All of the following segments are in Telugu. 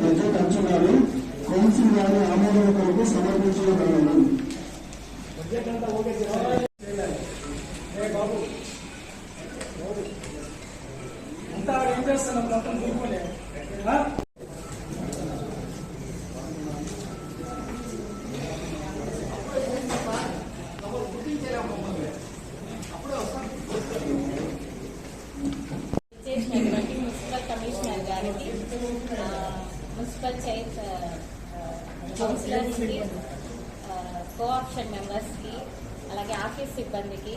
బడ్జెట్ అంచనాలు కౌన్సిల్ వారి ఆమోదం కొరకు సమర్పించబడను అంతా ఆడ ఏం చేస్తున్నాం మొత్తం చూసుకునే చేసినటువంటి మున్సిపల్ కమిషనర్ గారికి ఆ, మున్సిపల్ చైర్ కౌన్సిలర్స్కి కమిషన్ మెంబర్స్కి అలాగే ఆఫీస్ సిబ్బందికి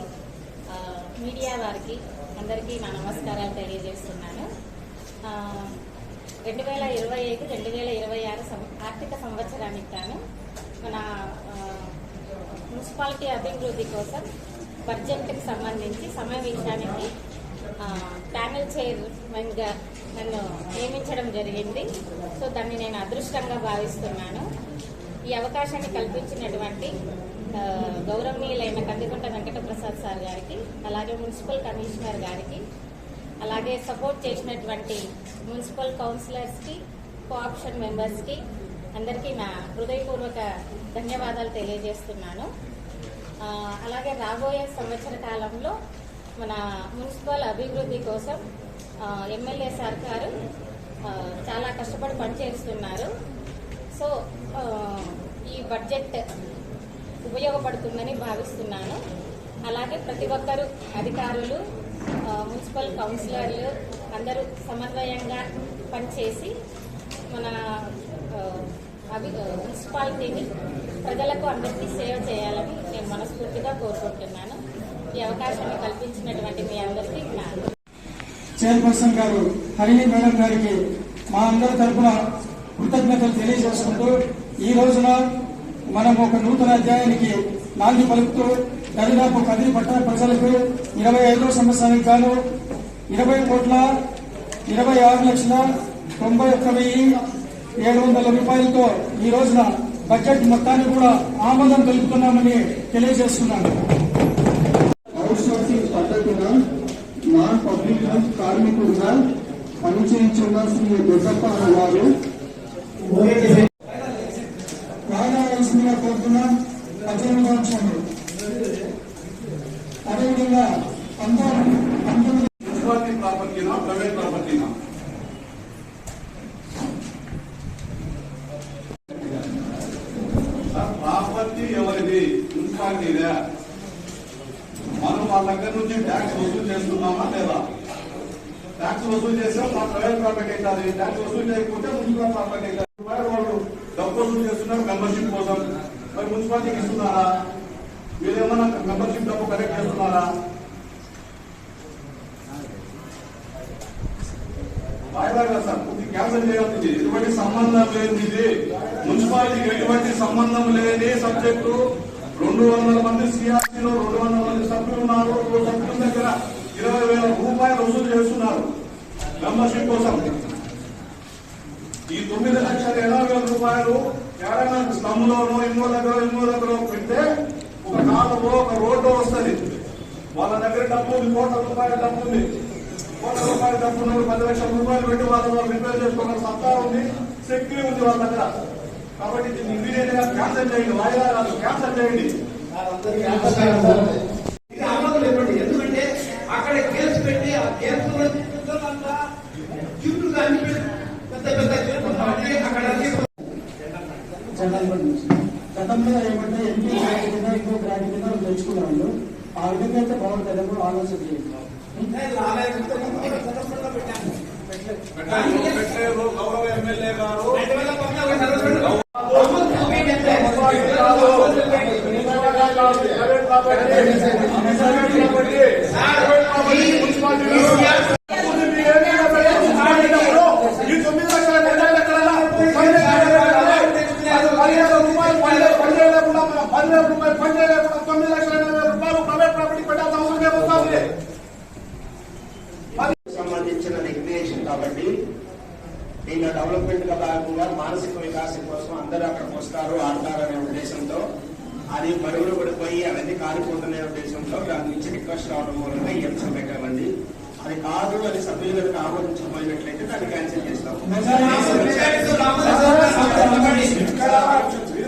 మీడియా వారికి అందరికీ నా నమస్కారాలు తెలియజేస్తున్నాను. రెండు వేల ఇరవై ఐదు రెండు వేల ఇరవై ఆరు ఆర్థిక సంవత్సరానికి గాను మన మున్సిపాలిటీ అభివృద్ధి కోసం బడ్జెట్కి సంబంధించి సమావేశానికి ఆ, ప్యానెల్ చైర్మన్గా నన్ను నియమించడం జరిగింది. సో దాన్ని నేను అదృష్టంగా భావిస్తున్నాను. ఈ అవకాశాన్ని కల్పించినటువంటి గౌరవనీయులైన కందికొండ వెంకట ప్రసాద్ సార్ గారికి అలాగే మున్సిపల్ కమిషనర్ గారికి అలాగే సపోర్ట్ చేసినటువంటి మున్సిపల్ కౌన్సిలర్స్కి కోఆప్షన్ మెంబర్స్కి అందరికీ నా హృదయపూర్వక ధన్యవాదాలు తెలియజేస్తున్నాను. అలాగే రాబోయే సంవత్సర కాలంలో మన మున్సిపల్ అభివృద్ధి కోసం ఎమ్మెల్యే సార్ గారు చాలా కష్టపడి పనిచేస్తున్నారు. సో ఈ బడ్జెట్ ఉపయోగపడుతుందని భావిస్తున్నాను. అలాగే ప్రతి ఒక్కరూ అధికారులు మున్సిపల్ కౌన్సిలర్లు అందరూ సమన్వయంగా పనిచేసి మన అవి మున్సిపాలిటీని ప్రజలకు అందరికీ సేవ చేయాలని నేను మనస్ఫూర్తిగా కోరుకుంటున్నాను. ఈ అవకాశాన్ని కల్పించినటువంటి మీ అందరికీ చైర్పర్సన్ గారు హరిణి మేడం గారికి మా అందరి తరఫున కృతజ్ఞతలు తెలియజేసుకుంటూ ఈ రోజున మనం ఒక నూతన అధ్యాయానికి నాంది పలుకుతూ దరిదాపు కదిరి పట్టణ ప్రజలకు ఇరవై ఐదో సంవత్సరానికి గాను ఇరవై కోట్ల ఇరవై ఆరు లక్షల తొంభై ఒక్క వెయ్యి ఏడు వందల రూపాయలతో ఈ రోజున బడ్జెట్ మొత్తాన్ని కూడా ఆమోదం తెలుపుతున్నామని తెలియజేస్తున్నాను. అవుట్సోర్సింగ్ పద్ధతిన నాన్ పబ్లిక్ కార్మికులుగా పనిచేయించున్న శ్రీ దొడ్డప్ప వారు రాజావలసిందిగా కోరుతున్నా అదేవిధంగా అందరూ పంతొమ్మిది మున్సిపాలిటీ ప్రాపర్టీనా ప్రైవేట్ ప్రాపర్టీనా సార్, ప్రాపర్టీ ఎవరిది మున్సిపాలిటీదే మనం వాళ్ళ దగ్గర నుంచి ట్యాక్స్ వసూలు చేస్తున్నామా లేదా ట్యాక్స్ వసూలు చేస్తే మా ప్రైవేట్ ప్రాపర్టీ అవుతుంది ట్యాక్స్ వసూలు చేయకపోతే మున్సిపల్ ప్రాపర్టీ వాళ్ళు డబ్బు వసూలు చేస్తున్నారు మెంబర్షిప్ కోసం మరి మున్సిపాలిటీకి ఇస్తున్నారా మీరేమన్నా మెంబర్షిప్ డబ్బు కలెక్ట్ చేస్తున్నారా వాయిదాగా సార్ ఇది క్యాన్సిల్ చేయాల్సింది ఎటువంటి సంబంధం లేనిది ఇది మున్సిపాలిటీకి ఎటువంటి సంబంధం లేని సబ్జెక్టు రెండు వందల మంది సిఆర్సీలో రెండు వందల మంది సభ్యులు ఉన్నారు సభ్యుల దగ్గర ఇరవై వేల రూపాయలు వసూలు చేస్తున్నారు. మెంబర్షిప్ కోసం ఈ తొమ్మిది లక్షల ఎనభై వేల రూపాయలు ఎవరైనా స్లమ్లోనో ఇంకో దగ్గర ఇంకో దగ్గర పెడితే ఒక కాలువ ఒక రోడ్డు వస్తుంది. వాళ్ళ దగ్గర డబ్బు ఉంది కోట్ల రూపాయల డబ్బు ఉంది. కోట్ల రూపాయల డబ్బు ఉన్నప్పుడు పది లక్షల రూపాయలు పెట్టి వాళ్ళు రిపేర్ చేసుకున్న సత్తా ఉంది శక్తి ఉంది వాళ్ళ దగ్గర. కాబట్టి దీన్ని ఇమీడియట్గా క్యాన్సల్ చేయండి వాయిదా కాదు క్యాన్సల్ చేయండి. వాళ్ళందరికీ ఆమోదం ఇవ్వండి ఎందుకంటే అక్కడ కేసు పెట్టి ఆ కేసులో అంతా చుట్టూ అన్ని పెట్టి పెద్ద పెద్ద కేసులు అంటే అక్కడ అన్ని జనాలు గతంలో ఏమంటే ఎంపీ గ్రాంట్ కింద ఇంకో గ్రాంట్ కింద తెచ్చుకున్నాను ఆ విధంగా అయితే బాగుంటుంది కూడా ఆలోచన చేయండి గౌరవ ఎమ్మెల్యే గారు రెండు వేల పద్నాలుగు చదవకుండా ఆమోదం ఏంటంటే, private property private property private property municipality ఈ తొమ్మిది లక్షల నిర్ణయాలు ఎక్కడైనా పదిహేను రూపాయలు పదిహేను పనిచేయలేకుండా పదివేల రూపాయలు పనిచేయలేకుండా తొమ్మిది లక్షల ఎనభై రూపాయలు ప్రైవేట్ ప్రాపర్టీ పెట్టాల్సిన అవసరం ఏమొస్తుంది సంబంధించిన రెగ్యులేషన్ కాబట్టి దీని డెవలప్మెంట్గా భాగంగా మానసిక వికాసం కోసం అందరూ అక్కడికి వస్తారు ఆడతారు అనే ఉద్దేశంతో అది మరుగులు పడిపోయి అవన్నీ కాలిపోతున్న ఉద్దేశంలో దాని నుంచి రిక్వెస్ట్ రావడం మూలంగా ఈ అంశం పెట్టామండి అది కాదు అని సభ్యులు కనుక ఆమోదించకపోయినట్లయితే దాన్ని క్యాన్సిల్ చేస్తాం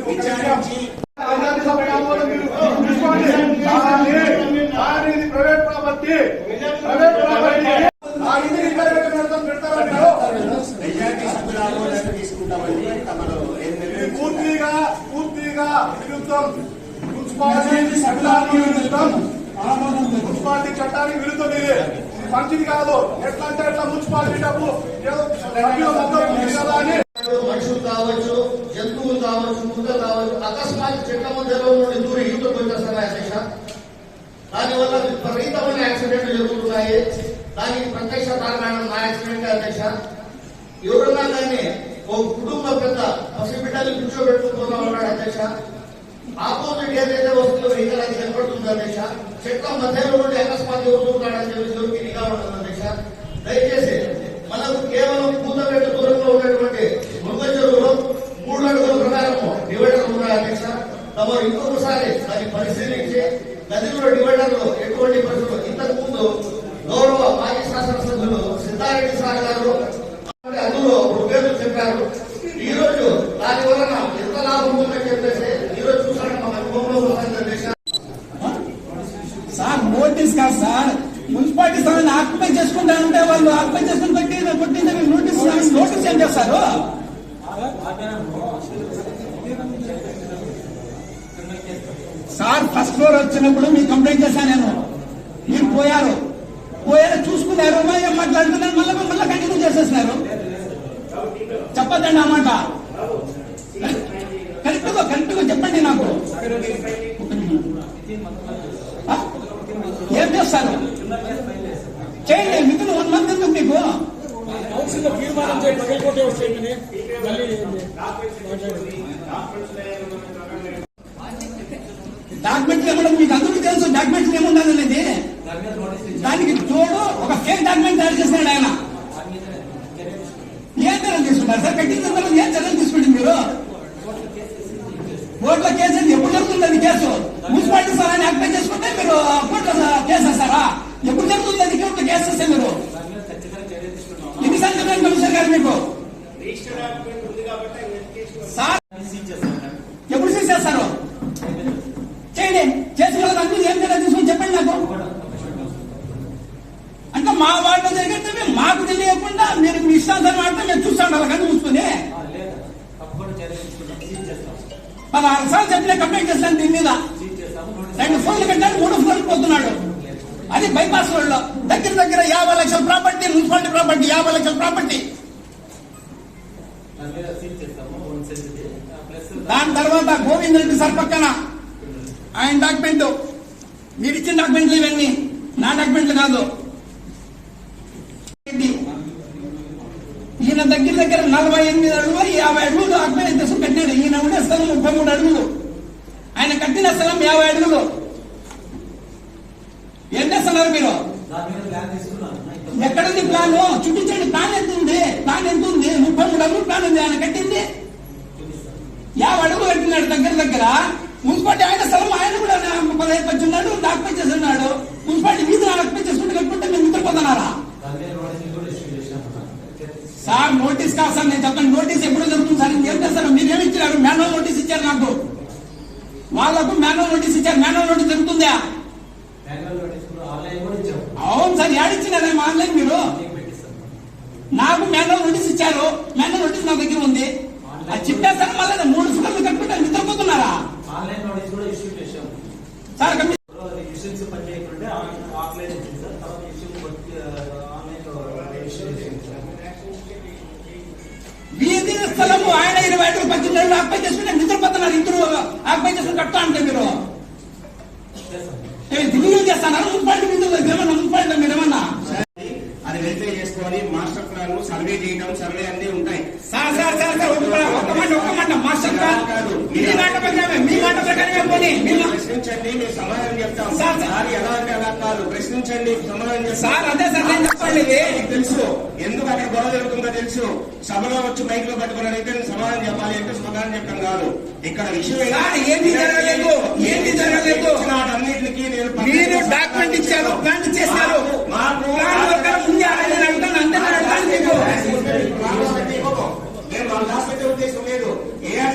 విచారించి ఇది ప్రైవేట్ ప్రాపర్టీ ప్రైవేట్ ప్రాపర్టీ ఆ ఇంటికి ఇక్కడ పెడతాం పెడతారా మీరు మెజార్టీ సభ్యుల ఆమోదాన్ని తీసుకుంటామండి తమరు ఏం ఇది నిర్ణయించుకుంటారో పూర్తిగా పూర్తిగా విరుద్ధం మున్సిపాలిటీ చట్టానికి విరుద్ధం మున్సిపాలిటీ చట్టానికి విరుద్ధం ఇదే. ఇది మంచిది కాదు. ఎట్లా అంటే ఎట్లా మున్సిపాలిటీ డబ్బు ఏదో కదా అని. మనుషులు కావచ్చు జంతువులు కావచ్చు ముద్ద కావచ్చు అకస్మాత్ చెట్ల మధ్యలో నుండి దూరి ఈతకు వచ్చేస్తున్నాయి అధ్యక్ష? దానివల్ల విపరీతమైన యాక్సిడెంట్లు జరుగుతున్నాయి. దానికి ప్రత్యక్ష కారణం నా యాక్సిడెంట్ అధ్యక్ష. ఎవరన్నా కానీ ఒక కుటుంబ పెద్ద పసిబిడ్డలు కూర్చోబెట్టుకుంటున్నా ఉన్నాడు అధ్యక్ష? ఆపోజిట్ ఏదైతే వస్తుందో ఇక్కడ అది కనపడుతుంది అధ్యక్ష చెట్ల మధ్యలో నుండి అకస్మాత్ ఎవరుతున్నాడని చెప్పి ఎవరికి నిఘా ఉంటుంది అధ్యక్ష దయచేసి మనకు కేవలం కూతబెట్ట దూరంలో ఉన్నటువంటి మృగ చెరువులో మూడు అడుగుల ప్రకారం డివైడర్ ఉన్నాయి అధ్యక్ష తమరు ఇంకొకసారి దాన్ని పరిశీలించి నదిలో డివైడర్లో ఎటువంటి పరిస్థితులు ఇంతకు ముందు గౌరవ మాజీ శాసనసభ్యులు సిద్ధారెడ్డి సార్ గారు అందులో ఒక పేర్లు చెప్పారు ఈ రోజు దాని వలన ఎంత లాభం ఉందని చెప్పేసి ఈ రోజు చూసాను మన అనుభవంలో వస్తుంది అధ్యక్ష సార్ నోటీస్ కాదు సార్. మున్సిపాలిటీ స్థలాన్ని ఆక్యుపై చేసుకుంటా ఉంటే వాళ్ళు ఆక్యుపై చేసుకుని పెట్టి కొట్టింది మీరు నోటీస్ నోటీస్ ఏం చేస్తారు సార్? ఫస్ట్ ఫ్లోర్ వచ్చినప్పుడు మీకు కంప్లైంట్ చేశాను నేను. మీరు పోయారు. పోయారు చూసుకున్నారు. మాట్లాడుతున్నారు? మళ్ళీ మళ్ళీ కంటిన్యూ చేసేసినారు. చెప్పద్దండి ఆ మాట. కరెక్ట్గా కరెక్ట్గా చెప్పండి నాకు. ఏం చేస్తారు చేయండి మిగిలిన వన్ మంత్ ఎందుకు మీకు తీర్మానం మళ్ళీ డాక్యుమెంట్లు ఇవ్వడం మీకు అందరికీ తెలుసు డాక్యుమెంట్లు ఏముండాలనేది దానికి తోడు ఒక ఫేక్ డాక్యుమెంట్ తయారు చేస్తున్నాడు ఆయన. ఏం చర్యలు తీసుకుంటారు సార్ కట్టిన తర్వాత ఏం చర్యలు తీసుకుంటే మీరు? కోర్టులో కేసు ఎప్పుడు జరుగుతుంది అది కేసు? మున్సిపాలిటీ స్థలాన్ని అప్లై చేసుకుంటే మీరు కోర్టులో కేసు వేస్తారా? ఎప్పుడు జరుగుతుంది అది? కోర్టులో కేసు వేస్తే మీరు? ఎన్నిసార్లు చెప్పాను కమిషనర్ గారు మీకు? సార్ ఎప్పుడు సీజ్ చేస్తారు? చేయండి. చేసిన వాళ్ళకి అన్ని ఏం చేయాలో తీసుకుని చెప్పండి నాకు. అంటే మా వాళ్ళు జరిగితే మాకు తెలియకుండా మీరు మీ ఇష్టాంతరం మాత్రం మేము చూస్తాం వాళ్ళ కళ్ళు చూసుకుని పదహారు సార్లు చెప్పిన కంప్లైంట్ చేస్తాను దీని మీద రెండు ఫోన్లు కట్టాడు మూడు ఫోన్లు పోతున్నాడు అది బైపాస్ రోడ్లో దగ్గర దగ్గర యాభై లక్షల ప్రాపర్టీ మున్సిపాలిటీ ప్రాపర్టీ యాభై లక్షల ప్రాపర్టీ. దాని తర్వాత గోవింద్ రెడ్డి సార్ పక్కన ఆయన డాక్యుమెంట్ మీరు ఇచ్చిన డాక్యుమెంట్లు ఇవన్నీ. నా డాక్యుమెంట్లు కాదు. ఈయన దగ్గర దగ్గర నలభై ఎనిమిది అడుగులు యాభై అడుగులు అబ్బాయి దశ కట్టాడు. ఈయన ఉండే స్థలం ముప్పై మూడు అడుగులు. ఆయన కట్టిన స్థలం యాభై అడుగులు. ఏం చేస్తున్నారు మీరు? ఎక్కడుంది ప్లాన్? చూపించండి. ప్లాన్ ఎంత ఉంది ప్లాన్ ఎంత ఉంది ముప్పై మూడు అడుగులు ప్లాన్ ఉంది. ఆయన కట్టింది. యాభై అడుగులు కట్టినాడు దగ్గర దగ్గర. మున్సిపాలిటీ ఆయన స్థలం ఆయన కూడా పదహైదు పచ్చి ఉన్నాడు డాక్పై చేస్తున్నాడు. మున్సిపాలిటీ మీద డాక్పై చేసుకుంటే కట్టుకుంటే మీరు నిద్రపోతున్నారా? సార్ నోటీస్ కాదు సార్ నేను చెప్పండి నోటీస్ ఎప్పుడు జరుగుతుంది సార్. ఏం చేస్తారు మీరు ఏమి ఇచ్చారు మాన్యువల్ నోటీస్ ఇచ్చారు నాకు. వాళ్ళకు మాన్యువల్ నోటీస్ ఇచ్చారు. మాన్యువల్ నోటీస్ జరుగుతుందా అవును సార్ ఏడిచ్చినారే ఆన్లైన్ మీరు నాకు మాన్యువల్ నోటీస్ ఇచ్చారు మాన్యువల్ నోటీస్ నా దగ్గర ఉంది. అది చెప్పేస్తారు మళ్ళీ మూడు ఫిల్లు కట్టుకుంటే నిద్రపోతున్నారా? ఆన్లైన్ నోటీస్ కూడా ఇష్యూ చేశాం. సార్ వీధి స్థలము ఆయన ఇరవై ఐదు పద్దెనిమిది ఏళ్ళు ఆక్పై చేసుకుంటే నిద్రపోతున్నారు ఇద్దరు ఆక్పై చేసుకుని కట్టా అంటే మీరు. దిగులు చేస్తున్నారు మున్సిపాలిటీ మీద. ఏమన్నా మున్సిపాలిటీ మీరు ఏమన్నా? అది వెరిఫై చేసుకొని మాస్టర్ ప్లాన్ సర్వే చేయడం సర్వే అన్ని ఉంటాయి. సార్ సార్ సార్ సార్ ఒక్క ఒక్క మాట ఒక్క మాట మాస్టర్ ప్లాన్ మీ మాట ప్రకారమే మీ మాట ప్రకారమే పోనీ మీ మా- సమాధానం చెప్తాం సార్, సార్. సార్ ఎలా అంటే అలా కాదు ప్రశ్నించండి సమాధానం. సార్, అదే సార్ నేను చెప్పండి తెలుసు ఎందుకు అక్కడ గొడవ జరుగుతుందో తెలుసు సభలో వచ్చి మైక్లో పట్టుకుని అడిగితే నేను సమాధానం చెప్పాలి అంటే సమాధానం చెప్పడం కాదు ఇక్కడ విషయం ఏంటి? సార్, జరగలేదు? ఏంటి జరగలేదు? వాటన్నిటికీ నేను మీరు డాక్యుమెంట్ ఇచ్చారు ప్లాంట్ చేశారు అంతే నేను అంటాను మీకు నేను వాళ్ళ దాచిపెట్టే ఉద్దేశం లేదు. ఏ గా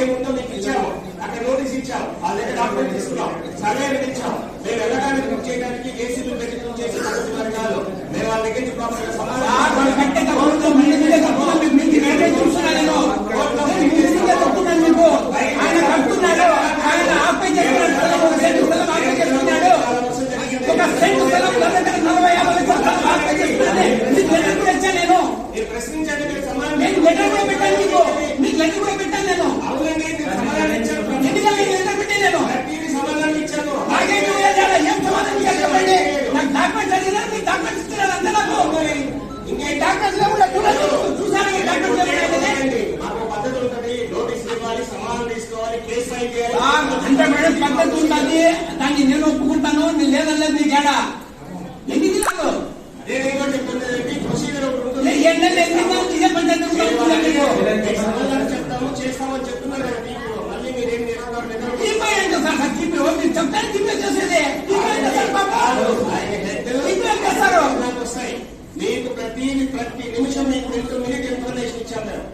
ఏముందో మీకు ఇచ్చాము. అక్కడ నోటీస్ ఇచ్చాము. వాళ్ళ దగ్గర డాక్యుమెంట్ తీసుకున్నాం. సర్వే ఇచ్చాం మేము వెళ్ళడానికి బుక్ చేయడానికి ఏసీలు పెట్టి బుక్ చేసి పడుతున్నారు కాదు మేము వాళ్ళ దగ్గర నుంచి ప్రాపర్గా సార్, వాళ్ళు కట్టే గౌరవంతో మళ్ళీ మీరే కట్టుకున్నాను. మీకు మీకు నేనే చూస్తున్నాను నేను. నేను మీరే చెప్తున్నాను మీకు. ఆయన కట్టుకున్నాడు. ఆయన ఆపై చేస్తున్నాడు. ఒక సెంటు స్థలం ఆపై చేస్తున్నాడు. ఒక సెంటు స్థలం దగ్గర నలభై యాభై లక్షల స్థలం ఆపై చేస్తున్నాడు. మీకు లెటర్ కూడా ఇచ్చాను నేను. మీరు ప్రశ్నించండి మీరు సమాధానం నేను లెటర్ కూడా పెట్టాను మీకు. మీకు లెటర్ కూడా పెట్టాను నేను. అవునండి మీరు సమాధానం ఇచ్చారు ఎందుకంటే నేను లెటర్ పెట్టాను నేను. ప్రతిదీ సమాధానం ఇచ్చాను నాకేం తెలియదు. ఏం సమాధానం ఇచ్చారు చెప్పండి. నాకు డాక్యుమెంట్స్ అడిగినారు. మీకు డాక్యుమెంట్స్ ఇస్తున్నారు అంతే నాకు. ఇంకా ఈ డాక్యుమెంట్స్లో కూడా చూడండి. చూసారా ఈ డాక్యుమెంట్స్లో కూడా అనేది? మాకు పద్ధతి ఉంటుంది నోటీస్ ఇవ్వాలి సమాధానం తీసుకోవాలి కేసు ఫైల్ ఆ, చేయాలి అంటే మేడం పద్ధతి ఉంటుంది దాన్ని నేను ఒప్పుకుంటాను నేను లేదలేదు నీకు ఏడా ఎన్ని దినాలు నేను ఏమో చెప్తున్నది ప్రొసీజర్ ఒకటి ఉంటుంది ఏంటంటే ఎన్ని దినాలు ఇదే పంచాయతీ జరుగుతుందా మీకు? మీకు సమాధానం చెప్తాము చేస్తామని చెప్తున్నారు కదా మీకు. మళ్ళీ మీరేం చేస్తున్నారు లేదా? తీపే ఏంటో సార్ సార్ తీపే మీరు చెప్తాను తీపే చేసేది తీపే ఏంటో సార్ పాప ఆయన హెడ్ ఏం చేస్తారు నాకు వస్తాయి. మీకు ప్రతి ప్రతి నిమిషం మీకు మినిట్ ఇన్ఫర్మేషన్ ఇచ్చాం మేము.